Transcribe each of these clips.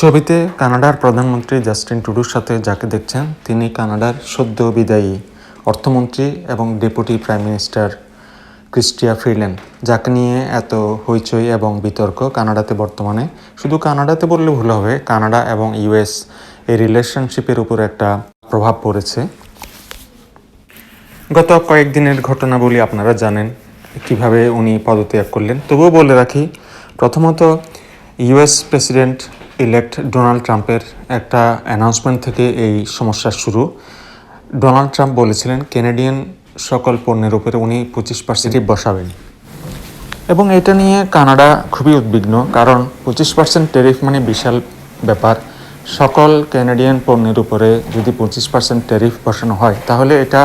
ছবিতে কানাডার প্রধানমন্ত্রী জাস্টিন টুডুর সাথে যাকে দেখছেন, তিনি কানাডার সদ্য বিদায়ী অর্থমন্ত্রী এবং deputy prime minister Chrystia Freeland, যাকে নিয়ে এত হইচই এবং বিতর্ক কানাডাতে বর্তমানে। শুধু কানাডাতে বললে ভুল হবে, কানাডা এবং ইউএস এই রিলেশনশিপের উপর একটা প্রভাব পড়েছে। গত কয়েকদিনের ঘটনাবলী আপনারা জানেন কীভাবে উনি পদত্যাগ করলেন। তবুও বলে রাখি, প্রথমত ইউএস প্রেসিডেন্ট ইলেক্ট ডোনাল্ড ট্রাম্পের একটা অ্যানাউন্সমেন্ট থেকে এই সমস্যার শুরু। ডোনাল্ড ট্রাম্প বলেছিলেন কেনেডিয়ান সকল পণ্যের উপরে উনি পঁচিশ পার্সেন্ট বসাবেন। এবং এটা নিয়ে কানাডা খুবই উদ্বিগ্ন, কারণ পঁচিশ পার্সেন্ট টেরিফ মানে বিশাল ব্যাপার। সকল ক্যানাডিয়ান পণ্যের উপরে যদি পঁচিশ পার্সেন্ট টেরিফ বসানো হয়, তাহলে এটা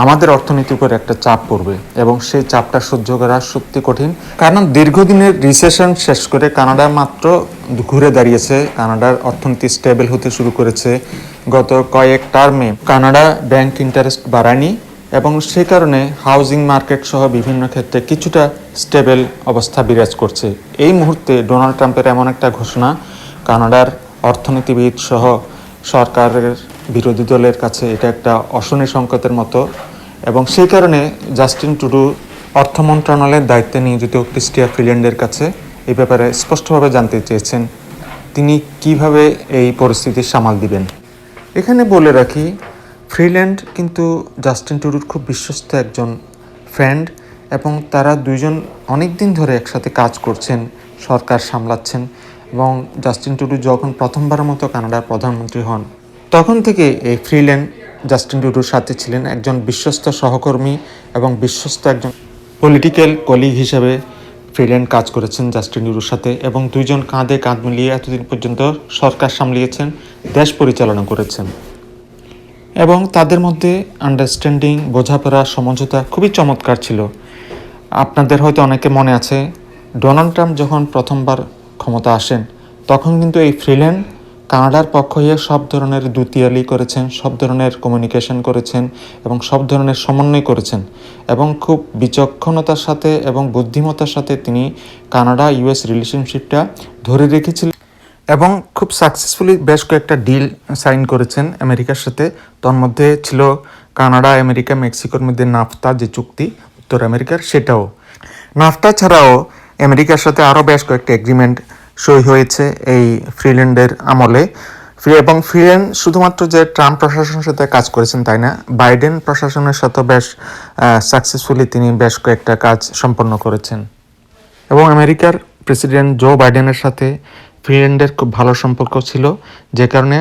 আমাদের অর্থনীতির উপর একটা চাপ পড়বে এবং সেই চাপটা সহ্য করা সত্যি কঠিন। কারণ দীর্ঘদিনের রিসেশন শেষ করে কানাডা মাত্র ঘুরে দাঁড়িয়েছে। কানাডার অর্থনীতি স্টেবল হতে শুরু করেছে গত কয়েক টার্মে কানাডা ব্যাংক ইন্টারেস্ট বাড়ায়নি এবং সেই কারণে হাউজিং মার্কেট সহ বিভিন্ন ক্ষেত্রে কিছুটা স্টেবল অবস্থা বিরাজ করছে। এই মুহূর্তে ডোনাল্ড ট্রাম্পের এমন একটা ঘোষণা, কানাডার অর্থনীতিবিদ সহ সরকারের বিরোধী দলের কাছে এটা একটা অশনি সংকটের মতো। এবং সেই কারণে জাস্টিন টুডু অর্থ মন্ত্রণালয়ের দায়িত্বে নিয়োজিত ক্রিস্টিয়া ফিল্যান্ডের কাছে এই ব্যাপারে স্পষ্টভাবে জানতে চেয়েছেন, তিনি কীভাবে এই পরিস্থিতি সামাল দিবেন। এখানে বলে রাখি, ফ্রিল্যান্ড কিন্তু জাস্টিন টুডুর খুব বিশ্বস্ত একজন ফ্রেন্ড এবং তারা দুইজন অনেক দিন ধরে একসাথে কাজ করছেন, সরকার সামলাচ্ছেন এবং জাস্টিন টুডু যখন প্রথমবারের মতো কানাডার প্রধানমন্ত্রী হন তখন থেকে এই ফ্রিল্যান্ড জাস্টিন টুডুর সাথে ছিলেন একজন বিশ্বস্ত সহকর্মী এবং বিশ্বস্ত একজন পলিটিক্যাল কলিগ হিসেবে ফ্রিল্যান্ড কাজ করেছেন জাস্টিন টুডুর সাথে এবং দুইজন কাঁধে কাঁধ মিলিয়ে এতদিন পর্যন্ত সরকার সামলিয়েছেন, দেশ পরিচালনা করেছেন। এবং তাদের মধ্যে আন্ডারস্ট্যান্ডিং বোঝাপড়া, সমঝোতা খুবই চমৎকার ছিল। আপনাদের হয়তো অনেকে মনে আছে, ডোনাল্ড ট্রাম্প যখন প্রথমবার ক্ষমতা আসেন, তখন কিন্তু এই ফ্রিল্যান্ড কানাডার পক্ষ হয়ে সব ধরনের দুতিয়ালি করেছেন, সব ধরনের কমিউনিকেশন করেছেন এবং সব ধরনের সমন্বয় করেছেন এবং খুব বিচক্ষণতার সাথে এবং বুদ্ধিমত্তার সাথে তিনি কানাডা ইউএস রিলেশনশিপটা ধরে রেখেছিলেন এবং খুব সাকসেসফুলি বেশ কয়েকটা ডিল সাইন করেছেন আমেরিকার সাথে। তার মধ্যে ছিল কানাডা, আমেরিকা, মেক্সিকোর মধ্যে নাফতা যে চুক্তি, উত্তর আমেরিকার সেটাও। নাফতা ছাড়াও আমেরিকার সাথে আরও বেশ কয়েকটা এগ্রিমেন্ট সই হয়েছে এই ফ্রিল্যান্ডের আমলে। এবং ফ্রিল্যান্ড শুধুমাত্র যে ট্রাম্প প্রশাসনের সাথে কাজ করেছেন তাই না, বাইডেন প্রশাসনের সাথে বেশ সাকসেসফুলি তিনি বেশ কয়েকটা কাজ সম্পন্ন করেছেন। এবং আমেরিকার প্রেসিডেন্ট জো বাইডেনের সাথে ফিনল্যান্ডের খুব ভালো সম্পর্ক ছিল, যে কারণে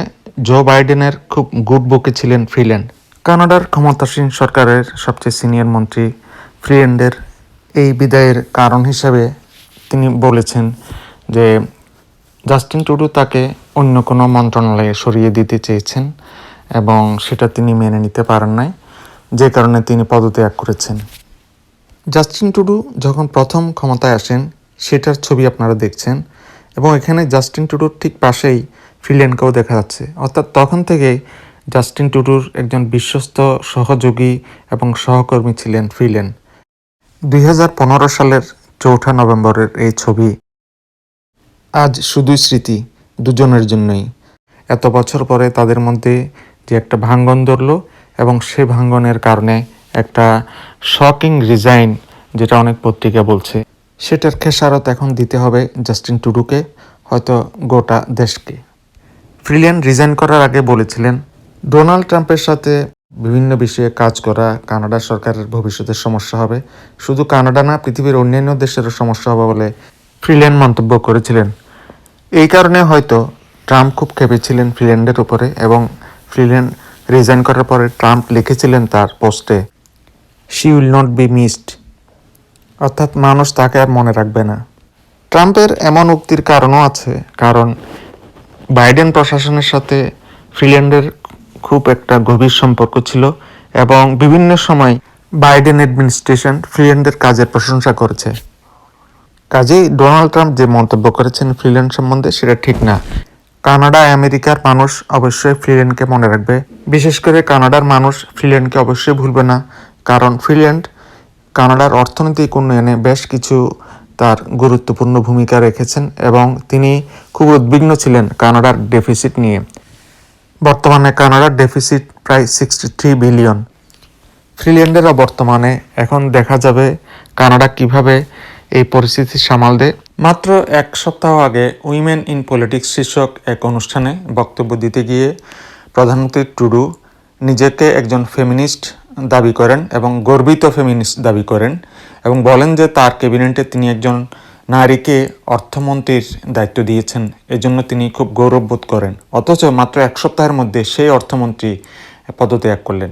জো বাইডেনের খুব গুড বুকে ছিলেন ফ্রিল্যান্ড। কানাডার ক্ষমতাসীন সরকারের সবচেয়ে সিনিয়র মন্ত্রী ফ্রিল্যান্ডের এই বিদায়ের কারণ হিসাবে তিনি বলেছেন যে জাস্টিন টুডু তাকে অন্য কোনো মন্ত্রণালয়ে সরিয়ে দিতে চেয়েছেন এবং সেটা তিনি মেনে নিতে পারেন নাই, যে কারণে তিনি পদত্যাগ করেছেন। জাস্টিন টুডু যখন প্রথম ক্ষমতায় আসেন, সেটার ছবি আপনারা দেখছেন এবং এখানে জাস্টিন টুডুর ঠিক পাশেই ফিল্যান্ডকেও দেখা যাচ্ছে। অর্থাৎ তখন থেকে জাস্টিন টুডুর একজন বিশ্বস্ত সহযোগী এবং সহকর্মী ছিলেন ফ্রিল্যান্ড দুই সালের চৌঠা নভেম্বরের এই ছবি আজ শুধুই স্মৃতি, দুজনের জন্যই। এত বছর পরে তাদের মধ্যে যে একটা ভাঙ্গন ধরলো এবং সে ভাঙ্গনের কারণে একটা শকিং রিজাইন যেটা অনেক পত্রিকা বলছে। সেটার খেসারত এখন দিতে হবে জাস্টিন টুডুকে, হয়তো গোটা দেশকে। ফ্রিল্যান্ড রিজাইন করার আগে বলেছিলেন, ডোনাল্ড ট্রাম্পের সাথে বিভিন্ন বিষয়ে কাজ করা কানাডা সরকারের ভবিষ্যতের সমস্যা হবে। শুধু কানাডা না, পৃথিবীর অন্যান্য দেশেরও সমস্যা হবে বলে ফ্রিল্যান্ড মন্তব্য করেছিলেন। এই কারণে হয়তো ট্রাম্প খুব খেপেছিলেন ফ্রিল্যান্ডের উপরে এবং ফ্রিল্যান্ড রিজাইন করার পরে ট্রাম্প লিখেছিলেন তার পোস্টে she will not be missed অর্থাৎ মানুষ তাকে আর মনে রাখবে না। ট্রাম্পের এমন উক্তির কারণও আছে, কারণ বাইডেন প্রশাসনের সাথে ফিনল্যান্ডের খুব একটা গভীর সম্পর্ক ছিল এবং বিভিন্ন সময় বাইডেন অ্যাডমিনিস্ট্রেশন ফিনল্যান্ডের কাজের প্রশংসা করেছে। কাজেই ডোনাল্ড ট্রাম্প যে মন্তব্য করেছেন ফ্রিল্যান্ড সম্বন্ধে, সেটা ঠিক না। কানাডা, আমেরিকার মানুষ অবশ্যই ফ্রিল্যান্ডকে মনে রাখবে। বিশেষ করে কানাডার মানুষ ফ্রিল্যান্ডকে অবশ্যই ভুলবে না। কারণ ফ্রিল্যান্ড কানাডার অর্থনৈতিক উন্নয়নে বেশ কিছু তার গুরুত্বপূর্ণ ভূমিকা রেখেছেন এবং তিনি খুব উদ্বিগ্ন ছিলেন কানাডার ডেফিসিট নিয়ে। বর্তমানে কানাডার ডেফিসিট প্রায় সিক্সটি থ্রি বিলিয়ন। ফ্রিল্যান্ডেরও বর্তমানে এখন দেখা যাবে কানাডা কীভাবে এই পরিস্থিতি সামাল দেয়। মাত্র এক সপ্তাহ আগে উইমেন ইন পলিটিক্স শীর্ষক এক অনুষ্ঠানে বক্তব্য দিতে গিয়ে প্রধানমন্ত্রী টুডু নিজেকে একজন ফেমিনিস্ট দাবি করেন এবং গর্বিত ফেমিনিস্ট দাবি করেন এবং বলেন যে তার ক্যাবিনেটে তিনি একজন নারীকে অর্থমন্ত্রীর দায়িত্ব দিয়েছেন। এজন্য তিনি খুব গৌরববোধ করেন। অথচ মাত্র এক সপ্তাহের মধ্যে সেই অর্থমন্ত্রী পদত্যাগ করলেন।